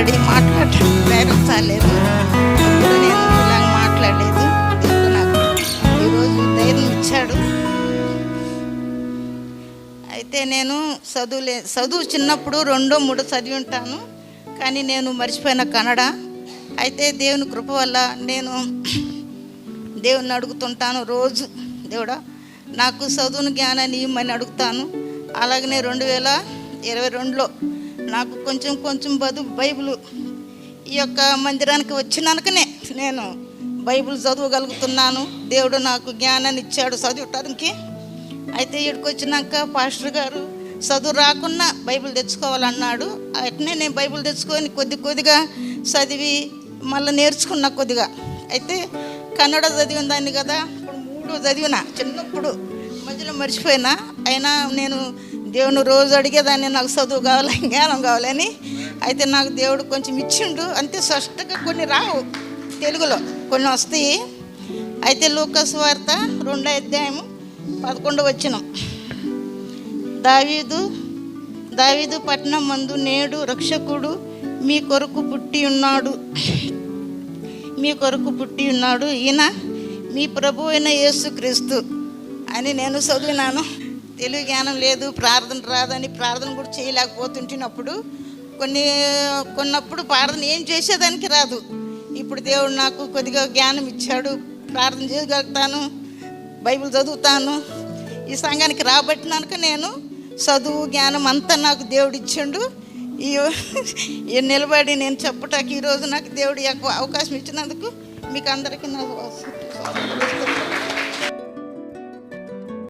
నిలబడి మాట్లాడటం ధైర్యం చాలేదు నేను ఇలాగ మాట్లాడలేదు. నాకు? ఈరోజు ధైర్యం ఇచ్చాడు. అయితే నేను చదువులే చదువు చిన్నప్పుడు రెండో మూడో చదివి ఉంటాను. కానీ నేను మర్చిపోయిన కన్నడ. అయితే దేవుని కృప వల్ల నేను దేవుని అడుగుతుంటాను రోజు. దేవుడా నాకు చదువును జ్ఞానాన్ని ఇవ్వమని అడుగుతాను. అలాగనే రెండు వేల ఇరవై రెండులో నాకు కొంచెం కొంచెం బదు బైబిల్ ఈ యొక్క మందిరానికి వచ్చినాకనే నేను బైబిల్ చదవగలుగుతున్నాను. దేవుడు నాకు జ్ఞానాన్ని ఇచ్చాడు చదవటానికి. అయితే ఇక్కడికి వచ్చినాక పాస్టర్ గారు చదువు రాకున్నా బైబిల్ తెచ్చుకోవాలన్నాడు. అట్నే నేను బైబిల్ తెచ్చుకొని కొద్ది కొద్దిగా చదివి మళ్ళీ నేర్చుకున్నా కొద్దిగా. అయితే కన్నడ చదివిన దాన్ని కదా ఇప్పుడు మూడు చదివిన చిన్నప్పుడు మధ్యలో మర్చిపోయినా. అయినా నేను దేవుని రోజు అడిగేదాన్ని నాకు చదువు కావాలి జ్ఞానం కావాలని అయితే నాకు దేవుడు కొంచెం ఇచ్చిండు. అంతే స్పష్టంగా కొన్ని రావు తెలుగులో. కొన్ని వస్తాయి. అయితే లూకస్ వార్త రెండో అధ్యాయము పదకొండు వచ్చినం దావీదు దావీదు పట్టణం మందు నేడు రక్షకుడు మీ కొరకు పుట్టి ఉన్నాడు. మీ కొరకు పుట్టి ఉన్నాడు. ఈయన మీ ప్రభు అయిన యేసుక్రీస్తు అని నేను చదివినాను. తెలుగు జ్ఞానం లేదు ప్రార్థన రాదని ప్రార్థన కూడా చేయలేకపోతుంటున్నప్పుడు కొన్ని కొన్నప్పుడు ప్రార్థన ఏం చేసేదానికి రాదు. ఇప్పుడు దేవుడు నాకు కొద్దిగా జ్ఞానం ఇచ్చాడు ప్రార్థన చేయగలుగుతాను బైబిల్ చదువుతాను. ఈ సంఘానికి రాబట్టినాక నేను చదువు జ్ఞానం అంతా నాకు దేవుడు ఇచ్చిండు. ఈ నిలబడి నేను చెప్పటానికి ఈరోజు నాకు దేవుడు అవకాశం ఇచ్చినందుకు మీకు అందరికీ నాకు